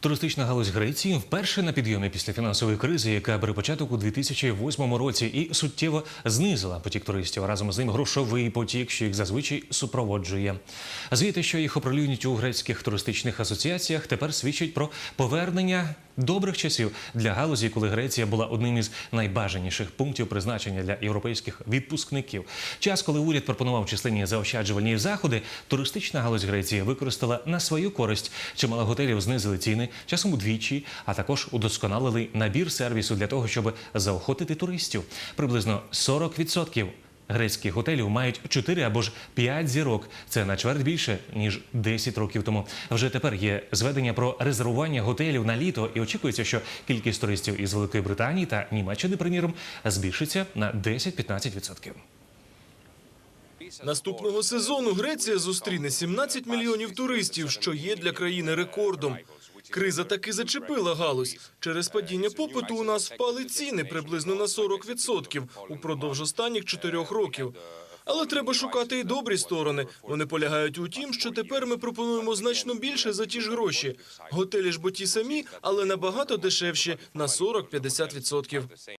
Туристична галузь Греції вперше на підйомі після фінансової кризи, яка бере початок у 2008 році, і суттєво знизила потік туристів. Разом з ним грошовий потік, що їх зазвичай супроводжує. Звіти, що їх оприлюднюють у грецьких туристичних асоціаціях, тепер свідчать про повернення добрих часів для галузі, коли Греція була одним із найбажаніших пунктів призначення для європейських відпускників. Час, коли уряд пропонував численні заощаджувальні заходи, туристична галузь Греції використала на свою користь. Чимало готелів знизили ціни часом удвічі, а також удосконалили набір сервісу для того, щоб заохотити туристів. Приблизно 40% Грецьких готелів мають 4 або ж 5 зірок. Це на чверть більше ніж 10 років тому. Вже тепер є зведення про резервування готелів на літо, і очікується, що кількість туристів із Великої Британії та Німеччини, приміром, збільшиться на 10-15%. Наступного сезону Греція зустріне 17 мільйонів туристів, що є для країни рекордом. Криза таки зачепила галузь. Через падіння попиту у нас впали ціни приблизно на 40% упродовж останніх чотирьох років. Але треба шукати і добрі сторони. Вони полягають у тім, що тепер ми пропонуємо значно більше за ті ж гроші. Готелі ж бо ті самі, але набагато дешевші на 40-50%.